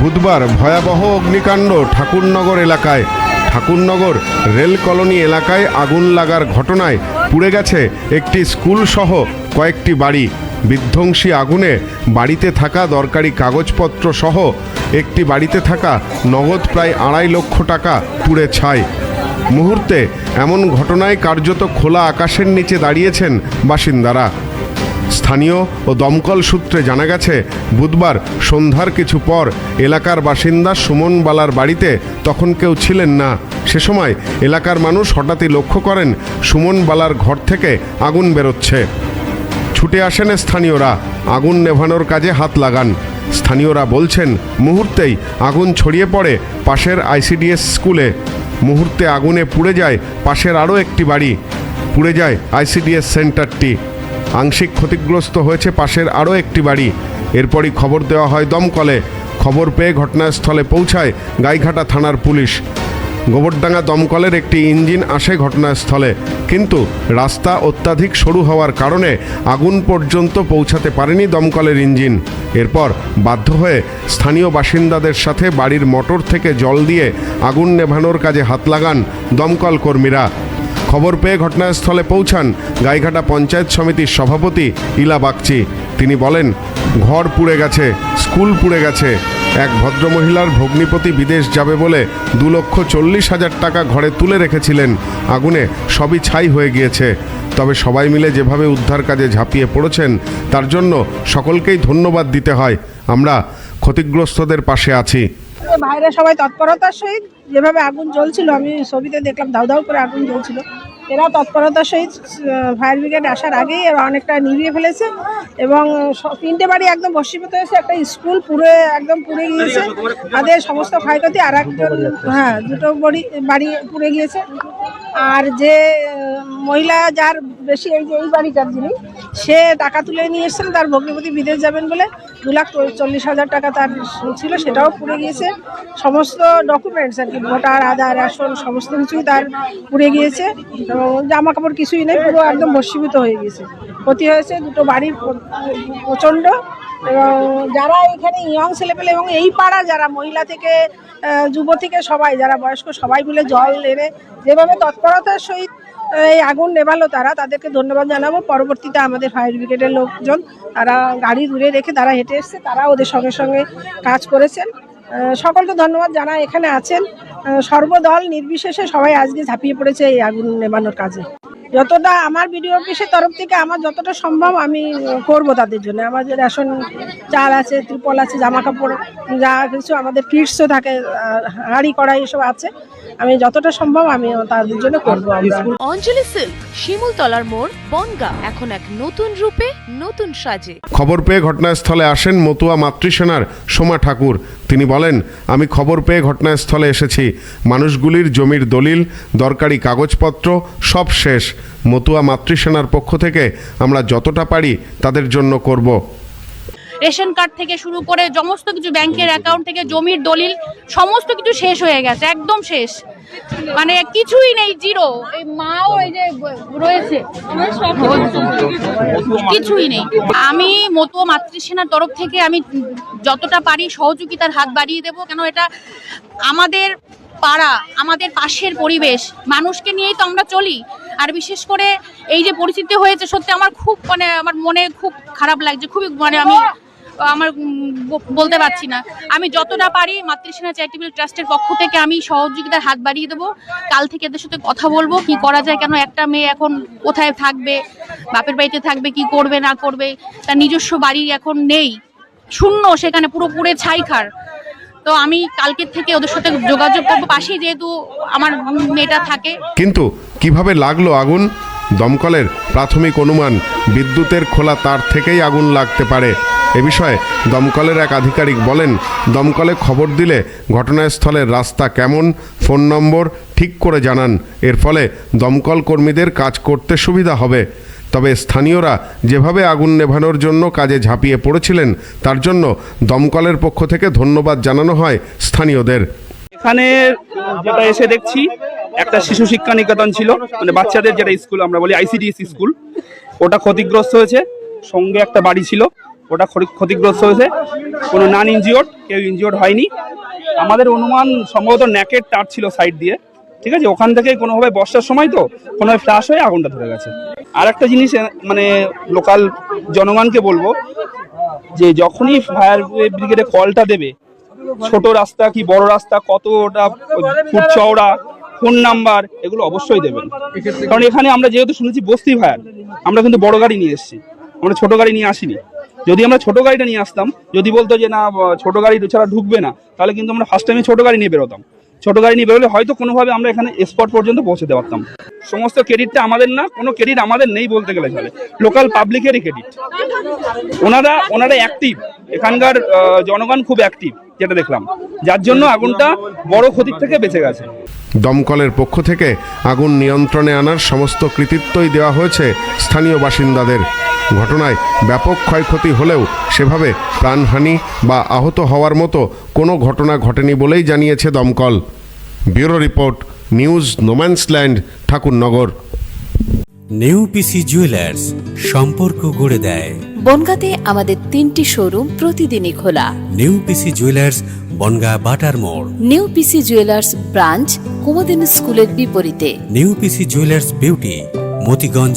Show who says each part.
Speaker 1: বুধবার ভয়াবহ অগ্নিকাণ্ড ঠাকুরনগর এলাকায়। ঠাকুরনগর রেল কলোনি এলাকায় আগুন লাগার ঘটনায় পুড়ে গেছে একটি স্কুল সহ কয়েকটি বাড়ি। বিধ্বংসী আগুনে বাড়িতে থাকা দরকারি কাগজপত্র সহ একটি বাড়িতে থাকা নগদ প্রায় আড়াই লক্ষ টাকা পুড়ে ছাই। মুহূর্তে এমন ঘটনায় কার্যত খোলা আকাশের নিচে দাঁড়িয়েছেন বাসিন্দারা। স্থানীয় ও দমকল সূত্রে জানা গেছে, বুধবার সন্ধ্যার কিছু পর এলাকার বাসিন্দা সুমন বালার বাড়িতে তখন কেউ ছিলেন না। সে সময় এলাকার মানুষ হঠাৎই লক্ষ্য করেন সুমন বালার ঘর থেকে আগুন বেরোচ্ছে। ছুটে আসেন স্থানীয়রা, আগুন নেভানোর কাজে হাত লাগান। স্থানীয়রা বলছেন, মুহূর্তেই আগুন ছড়িয়ে পড়ে পাশের আইসিডিএস স্কুলে। মুহূর্তে আগুনে পুড়ে যায় পাশের আরও একটি বাড়ি। পুড়ে যায় আইসিডিএস সেন্টারটি। আংশিক ক্ষতিগ্রস্ত হয়েছে পাশের আরও একটি বাড়ি। এরপরই খবর দেওয়া হয় দমকলে। খবর পেয়ে ঘটনাস্থলে পৌঁছায় গাইঘাটা থানার পুলিশ। গোবরডাঙ্গা দমকলের একটি ইঞ্জিন আসে ঘটনাস্থলে। কিন্তু রাস্তা অত্যাধিক সরু হওয়ার কারণে আগুন পর্যন্ত পৌঁছাতে পারেনি দমকলের ইঞ্জিন। এরপর বাধ্য হয়ে স্থানীয় বাসিন্দাদের সাথে বাড়ির মোটর থেকে জল দিয়ে আগুন নেভানোর কাজে হাত লাগান দমকল কর্মীরা। খবর পেয়ে ঘটনাস্থলে পৌঁছান গাইঘাটা পঞ্চায়েত সমিতির সভাপতি ইলা বাগচি। তিনি বলেন, ঘর পুড়ে গেছে, স্কুল পুড়ে গেছে। এক ভদ্রমহিলার ভগ্নিপতি বিদেশ যাবে বলে দু লক্ষ চল্লিশ হাজার টাকা ঘরে তুলে রেখেছিলেন। আগুনে সবই ছাই হয়ে গিয়েছে। তবে সবাই মিলে যেভাবে উদ্ধার কাজে ঝাঁপিয়ে পড়েছেন, তার জন্য সকলকেই ধন্যবাদ দিতে হয়। আমরা ক্ষতিগ্রস্তদের পাশে আছি।
Speaker 2: বাইরে সবাই তৎপরতার সহিত যেভাবে আগুন জ্বলছিল, আমি ছবিতে দেখলাম দাউ দাউ করে আগুন জ্বলছিল। এরা তৎপরতার সহিত ফায়ার ব্রিগেড আসার আগেই এরা অনেকটা নিভিয়ে ফেলেছে এবং তিনটে বাড়ি একদম বসীভূত হয়েছে, একটা স্কুল পুরে একদম পুড়ে গিয়েছে। তাদের সমস্ত ক্ষয়ক্ষতি আর একজন হ্যাঁ দুটো বাড়ি বাড়ি পুড়ে গিয়েছে। আর যে মহিলা যার বেশি এই যে এই বাড়িটার যিনি, সে টাকা তুলে নিয়ে এসেছেন তার ভগ্নিপতি বিদেশ যাবেন বলে দু লাখ চল্লিশ হাজার টাকা তার ছিল সেটাও পুড়ে গিয়েছে। সমস্ত ডকুমেন্টস আর কি, ভোটার, আধার রেশন সমস্ত কিছুই তার পুড়ে গিয়েছে। জামা কাপড় কিছুই নেই, পুরো একদম ভস্মীভূত হয়ে গিয়েছে। ক্ষতি হয়েছে দুটো বাড়ির প্রচণ্ড। এবং যারা এখানে ইয়ং ছেলেপেলে এবং এই পাড়া যারা মহিলা থেকে যুব থেকে সবাই, যারা বয়স্ক সবাই মিলে জল এনে যেভাবে তৎপরতার সহিত এই আগুন নেভালো তারা, তাদেরকে ধন্যবাদ জানাব। পরবর্তীতে আমাদের ফায়ার ব্রিগেডের লোকজন, তারা গাড়ি দূরে রেখে তারা হেঁটে এসছে তারা ওদের সঙ্গে সঙ্গে কাজ করেছেন। সকলকে ধন্যবাদ জানা এখানে আছেন। সর্বদল নির্বিশেষে সবাই আজকে ঝাঁপিয়ে পড়েছে এই আগুন নেভানোর কাজে। যতটা আমার বিডিও অফিসের তরফ থেকে আমার যতটা সম্ভব আমি করব তাদের জন্য। আমাদের রেশন চাল আছে ত্রিপল আছে জামা কাপড় যা কিছু আমাদের কিটসও থাকে হাঁড়ি কড়াই এসব আছে আমি যতটা সম্ভব আমি তাদের জন্য করব
Speaker 3: অঞ্জলি সিল্ক শিমুলতলার মোড় বনগা এখন এক নতুন রূপে নতুন সাজে।
Speaker 1: খবর পেয়ে ঘটনাস্থলে আসেন মতুয়া মাতৃসেনার সোমা ঠাকুর। তিনি বলেন আমি খবর পেয়ে ঘটনাস্থলে এসেছি। মানুষগুলির জমির দলিল দরকারি কাগজপত্র সব শেষ। মতুয়া মাতৃসেনার পক্ষ থেকে আমরা যতটা পারি তাদের জন্য করব।
Speaker 4: রেশন কার্ড থেকে শুরু করে সমস্ত কিছু ব্যাংকের অ্যাকাউন্ট থেকে জমির দলিল, সমস্ত কিছু শেষ হয়ে গেছে, একদম শেষ। মানে কিছুই নেই, জিরো। এই মাও এই যে রয়েছে। কিছুই নেই। আমি মতো মাতৃসেনার তরফ থেকে আমি যতটা পারি সহযোগিতার হাত বাড়িয়ে দেবো। কেন এটা আমাদের পাড়া, আমাদের পাশের পরিবেশ, মানুষকে নিয়েই তো আমরা চলি। আর বিশেষ করে এই যে পরিস্থিতি হয়েছে, সত্যি আমার খুব মানে আমার মনে খুব খারাপ লাগছে, খুবই মানে আমি, আমার বলতে পারছি না। আমি যতটা পারি মাতৃসেনা চ্যারিটেবল ট্রাস্টের পক্ষ থেকে আমি সহযোগিতার হাত বাড়িয়ে দেবো। কাল থেকে এদের সাথে কথা বলব, কি করা যায়, কেন একটা মেয়ে এখন কোথায় থাকবে, বাপের বাড়িতে থাকবে, কি করবে, না করবে, তার নিজস্ব বাড়ি এখন নেই। শূন্য সেখানে পুরো পুরে ছাইখার। তো আমি কালকের থেকে ওদের সাথে যোগাযোগ করব। পাশেই যেহেতু আমার মেয়েটা থাকে।
Speaker 1: কিন্তু কীভাবে লাগল আগুন? দমকলের প্রাথমিক অনুমান, বিদ্যুতের খোলা তার থেকেই আগুন লাগতে পারে। এ বিষয়ে দমকলের এক আধিকারিক বলেন, দমকলে খবর দিলে ঘটনাস্থলের রাস্তা কেমন, ফোন নম্বর ঠিক করে জানান। এর ফলে দমকল কর্মীদের কাজ করতে সুবিধা হবে। তবে স্থানীয়রা যেভাবে আগুন নেভানোর জন্য কাজে ঝাঁপিয়ে পড়েছিলেন, তার জন্য দমকলের পক্ষ থেকে ধন্যবাদ জানানো হয় স্থানীয়দের।
Speaker 5: এখানে যেটা এসে দেখছি, একটা শিশু শিক্ষা নিকেতন ছিল মানে বাচ্চাদের যেটা স্কুল, আমরা বলি আইসিডিএস স্কুল, ওটা ক্ষতিগ্রস্ত হয়েছে, সঙ্গে একটা বাড়ি ছিল, ওটা ক্ষতিগ্রস্ত হয়েছে। কোনো নান ইনজিওর্ড কেউ ইনজিওর্ড হয়নি। আমাদের অনুমান সম্ভবত ন্যাকের টার ছিল সাইড দিয়ে। ঠিক আছে? ওখান থেকে কোনোভাবে বর্ষার সময় তো কোনোভাবে ফ্লাশ হয়ে আগুনটা ধরে গেছে। আর একটা জিনিস মানে লোকাল জনগণকে বলব যে যখনই ফায়ার ব্রিগেডে কলটা দেবে, ছোট রাস্তা কি বড় রাস্তা, কতটা ফুট চওড়া ফোন নাম্বার এগুলো অবশ্যই দেবেন। কারণ এখানে আমরা যেহেতু শুনেছি বস্তি ফায়ার আমরা কিন্তু বড় গাড়ি নিয়ে এসেছি, আমরা ছোট গাড়ি নিয়ে আসিনি। যদি আমরা ছোট গাড়িটা নিয়ে আসতাম, যদি বলতো যে না ছোট গাড়ি ছাড়া ঢুকবে না, তাহলে কিন্তু আমরা ফার্স্ট টাইমে ছোট গাড়ি নিয়ে বেরোতাম। ছোট গাড়ি নিয়ে বেরোলে হয়তো কোনোভাবে আমরা এখানে স্পট পর্যন্ত পৌঁছতে পারতাম। সমস্ত ক্রেডিটটা আমাদের না, কোনো ক্রেডিট আমাদের নেই বলতে গেলে চলে। লোকাল পাবলিকেরই ক্রেডিট ওনারা ওনারা অ্যাক্টিভ এখানকার জনগণ খুব অ্যাক্টিভ যেটা দেখলাম। যার জন্য আগুনটা বড় ক্ষতির থেকে বেঁচে গেছে।
Speaker 1: দমকলের পক্ষ থেকে আগুন নিয়ন্ত্রণে আনার সমস্ত কৃতিত্বই দেওয়া হয়েছে স্থানীয় বাসিন্দাদের। ঘটনায় ব্যাপক ক্ষয়ক্ষতি হলেও সেভাবে প্রাণহানি বা আহত হওয়ার মতো কোনো ঘটনা ঘটেনি বলেই জানিয়েছে দমকল। Bureau report news no man's land Thakurnagar.
Speaker 6: New PC jewellers সম্পর্ক গড়ে দেয়।
Speaker 3: বনগাঁতে আমাদের তিনটি শোরুম প্রতিদিনই খোলা।
Speaker 6: নিউ পিসি জুয়েলার্স বনগা বাটার মোড়।
Speaker 3: New PC jewellers branch Kumudini স্কুলের বিপরীতে।
Speaker 6: New PC jewellers beauty Motiganj